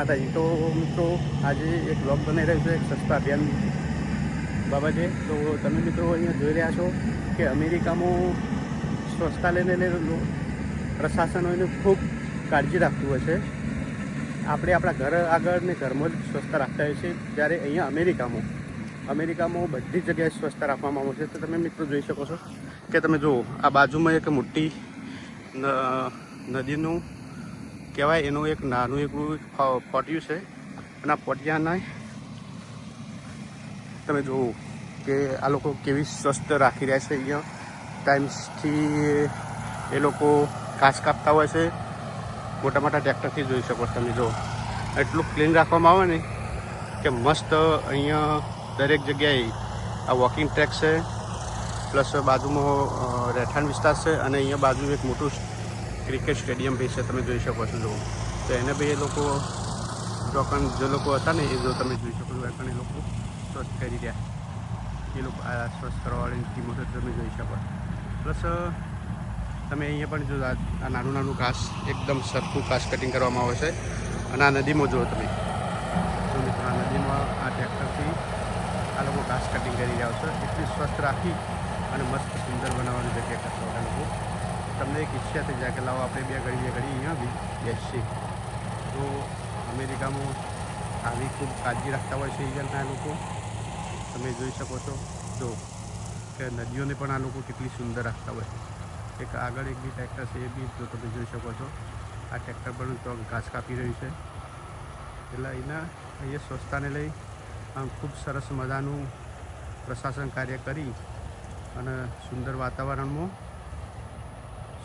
માતાજી. તો મિત્રો, આજે એક બ્લોગ બનાવી રહ્યો છું, એક સસ્તા અભિયાન બાબતે. તો તમે મિત્રો અહીંયા જોઈ રહ્યા છો કે અમેરિકામાં સ્વચ્છતા લઈને લઈને પ્રશાસન એને ખૂબ કાળજી રાખતું હોય છે. આપણે આપણા ઘર આગળ ને ઘરમાં જ સ્વચ્છતા રાખતા હોઈએ છીએ. જ્યારે અહીંયા અમેરિકામાં અમેરિકામાં બધી જગ્યાએ સ્વચ્છતા રાખવામાં આવે છે. તો તમે મિત્રો જોઈ શકો છો કે તમે જુઓ, આ બાજુમાં એક મોટી નદીનું કહેવાય, એનું એક નાનું એક પટિયું છે. અને આ પોટિયાના તમે જુઓ કે આ લોકો કેવી સ્વસ્થ રાખી રહ્યા છે અહીંયા. ટાઈમ્સથી એ લોકો ઘાસ કાપતા હોય છે. મોટા મોટા ટ્રેક્ટરથી જોઈ શકો તમે, જુઓ. એટલું ક્લીન રાખવામાં આવે ને કે મસ્ત અહીંયા દરેક જગ્યાએ આ વોકિંગ ટ્રેક છે. પ્લસ બાજુમાં રહેઠાણ વિસ્તાર છે અને અહીંયા બાજુ એક મોટું ક્રિકેટ સ્ટેડિયમ બી છે, તમે જોઈ શકો છો જુઓ. તો એને બી એ લોકો જોકન જે લોકો હતા ને એ જો તમે જોઈ શકો છો એ લોકો સ્વચ્છ કરી રહ્યા. એ લોકો આ સ્વચ્છ કરવાવાળી ટીમો છે તમે જોઈ શકો પ્લસ તમે અહીંયા પણ જો આ નાનું નાનું ઘાસ, એકદમ સરખું ઘાસ કટિંગ કરવામાં આવે છે. અને આ નદીમાં જુઓ તમે. આ નદીમાં આ ટ્રેક્ટરથી આ લોકો ઘાસ કટિંગ કરી રહ્યા છે. એટલી સ્વસ્થ રાખી અને મસ્ત સુંદર બનાવવાની જગ્યા કરતા લોકો. તમને એક ઈચ્છા થઈ જાય કે લાવો, આપણે બે ઘડી બે ઘડી અહીંયા બી બેસીએ. તો અમેરિકામાં આવી ખૂબ કાળજી રાખતા હોય છે અહીંયાના લોકો. તમે જોઈ શકો છો, જો કે નદીઓને પણ આ લોકો કેટલી સુંદર રાખતા હોય છે. એક આગળ એક બી ટ્રેક્ટર છે, એ બી જો તમે જોઈ શકો છો. આ ટ્રેક્ટર પણ તો ઘાસ કાપી રહ્યું છે. એટલે એના અહીંયા સ્વચ્છતાને લઈ ખૂબ સરસ મજાનું પ્રશાસન કાર્ય કરી અને સુંદર વાતાવરણમાં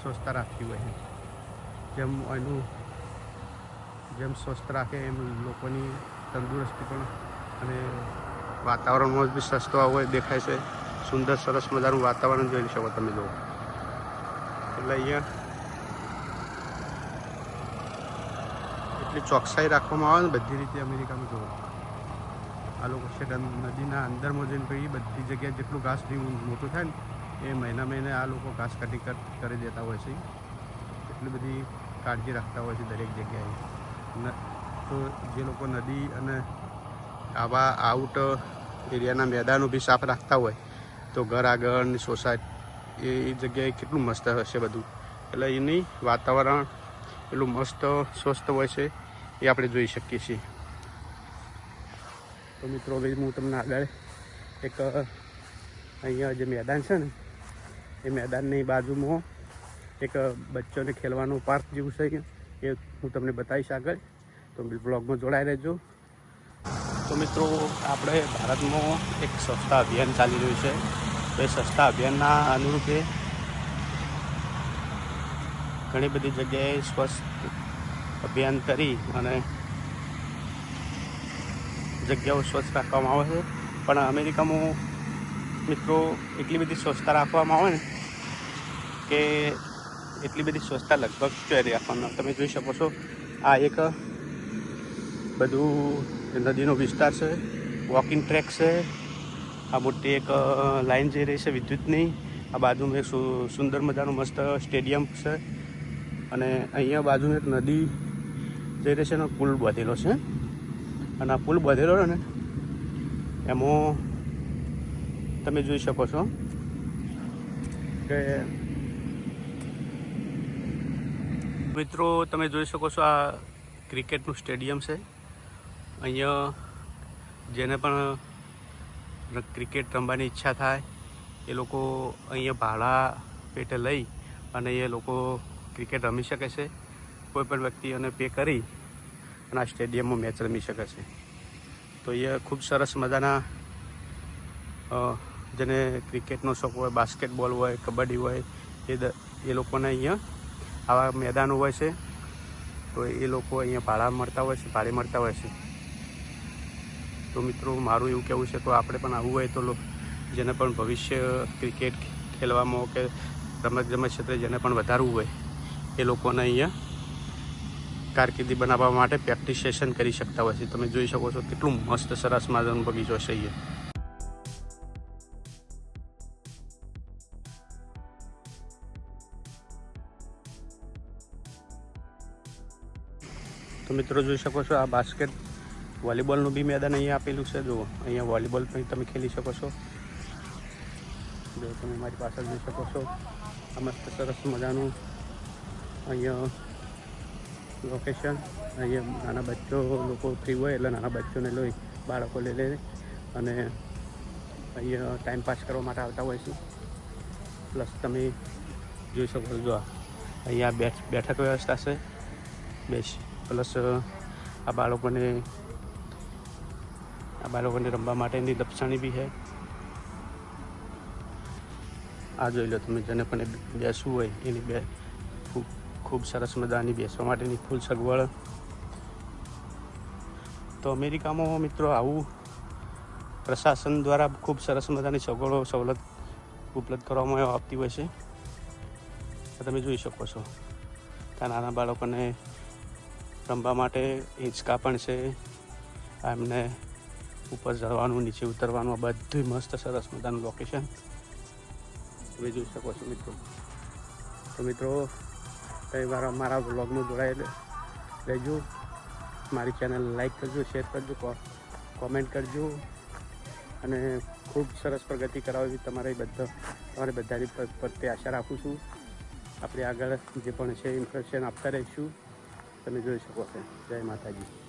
સ્વચ્છતા રાખવી હોય. જેમ એનું, જેમ સ્વસ્થ રાખે એમ લોકોની તંદુરસ્તી પણ અને વાતાવરણમાં બી સસ્તો હોય, દેખાય છે. સુંદર, સરસ મજાનું વાતાવરણ જોઈ શકો તમે જુઓ એટલે અહીંયા એટલી ચોકસાઈ રાખવામાં આવે ને બધી રીતે અમેરિકામાં જોવો. આ લોકો છે નદીના અંદરમાં જઈને પછી બધી જગ્યાએ જેટલું ઘાસ મોટું થાય ને એ મહિના મહિને આ લોકો ઘાસ કટિંગ કરી દેતા હોય છે. એટલી બધી કાળજી રાખતા હોય છે દરેક જગ્યાએ. તો જે લોકો નદી અને આવા આઉટ એરિયાના મેદાનો બી સાફ રાખતા હોય, તો ઘર આગળની સોસાયટી એ જગ્યાએ કેટલું મસ્ત હશે બધું. એટલે એની વાતાવરણ એટલું મસ્ત, સ્વસ્થ હોય છે, એ આપણે જોઈ શકીએ છીએ. તો મિત્રો હું તમને આગળ એક, અહીંયા જે મેદાન છે ને એ મેદાનની બાજુમાં એક બચ્ચોને ખેલવાનું પાર્ક જેવું છે એ હું તમને બતાવીશ આગળ. તો બ્લોગમાં જોડાઈ રહેજો. તો મિત્રો, આપણે ભારતમાં એક સ્વચ્છતા અભિયાન ચાલી રહ્યું છે. એ સસ્તા અભિયાનના અનુરૂપે ઘણી બધી જગ્યાએ સ્વચ્છ અભિયાન કરી અને જગ્યાઓ સ્વચ્છ રાખવામાં આવે છે. પણ અમેરિકામાં મિત્રો, એટલી બધી સ્વચ્છતા રાખવામાં આવે ને કે એટલી બધી સ્વચ્છતા લગભગ ક્યારે રાખવાના તમે જોઈ શકો છો, આ એક બધું નદીનો વિસ્તાર છે વોકિંગ ટ્રેક છે. આ મોટી એક લાઈન જઈ રહી છે વિદ્યુતની. આ બાજુમાં એક સુંદર મજાનું મસ્ત સ્ટેડિયમ છે. અને અહીંયા બાજુમાં એક નદી જઈ રહી છે એનો પુલ બાંધેલો છે. અને આ પુલ બાંધેલો છે ને, એમાં તમે જોઈ શકો છો કે મિત્રો, તમે જોઈ શકો છો આ ક્રિકેટનું સ્ટેડિયમ છે. અહીંયા જેને પણ ક્રિકેટ રમવાની ઈચ્છા થાય, એ લોકો અહીંયા ભાડા પેટે લઈ અને એ લોકો ક્રિકેટ રમી શકે છે. કોઈ પણ વ્યક્તિઓને પે કરી અને આ સ્ટેડિયમમાં મેચ રમી શકે છે. તો એ ખૂબ સરસ મજાના જેને ક્રિકેટનો શોખ હોય, બાસ્કેટબોલ હોય, કબડ્ડી હોય, એ એ લોકોને અહીંયા આવા મેદાનો હોય છે, તો એ લોકો અહીંયા ભાડા મળતા હોય છે ભાડે મળતા હોય છે. તો મિત્રો, મારું એવું કહેવું છે તો આપણે પણ આવવું હોય તો જેને પણ ભવિષ્ય ક્રિકેટ ખેલવામાં કે રમત ગમત ક્ષેત્રે જેને પણ વધારવું હોય, એ લોકોને અહીંયા કારકિર્દી બનાવવા માટે પ્રેક્ટિસ સેશન કરી શકતા હોય છે. તમે જોઈ શકો છો કેટલું મસ્ત સરસ મજાનો બગીચો છે અહીંયા. તો મિત્રો જોઈ શકો છો આ બાસ્કેટ વોલીબોલનું બી મેદાન અહીંયા આપેલું છે. જુઓ, અહીંયા વોલીબોલ પણ તમે ખેલી શકો છો. જો તમે મારી પાછળ જોઈ શકો છો. આ મસ્ત સરસ મજાનું અહીંયા લોકેશન અહીંયા નાના બચ્ચો લોકો ફ્રી હોય એટલે નાના બચ્ચોને લઈ, બાળકો લઈ લે અને અહીંયા ટાઈમ પાસ કરવા માટે આવતા હોય છે. પ્લસ તમે જોઈ શકો છો જો અહીંયા બેઠ બેઠક વ્યવસ્થા છે. બેસ પ્લસ આ બાળકોને આ બાળકોને રમવા માટેની દપસાણી બી છે. આ જોઈ લો તમે, જેને પણ બેસવું હોય, એની બે ખૂબ ખૂબ સરસ મજાની બેસવા માટેની ફૂલ સગવડ. તો અમેરિકામાં મિત્રો, આવું પ્રશાસન દ્વારા ખૂબ સરસ મજાની સગવડો, સવલત ઉપલબ્ધ કરવામાં આવતી હોય છે. તમે જોઈ શકો છો, ત્યાં નાના બાળકોને રમવા માટે હિંચકા પણ છે. એમને ઉપર જવાનું, નીચે ઉતરવાનું બધું મસ્ત સરસ મજાનું લોકેશન તમે જોઈ શકો છો મિત્રો. તો મિત્રો, કઈ મારા અમારા બ્લોગમાં જોડાઈ રહેજો. મારી ચેનલ લાઈક કરજો શેર કરજો કોમેન્ટ કરજો. અને ખૂબ સરસ પ્રગતિ કરાવવી તમારે બધા તમારે બધાની પર- પ્રત્યે આશા રાખું છું. આપણે આગળ જે પણ છે ઇન્ફોર્મેશન આપતા રહીશું. તમે જોઈ શકો છો. જય માતાજી.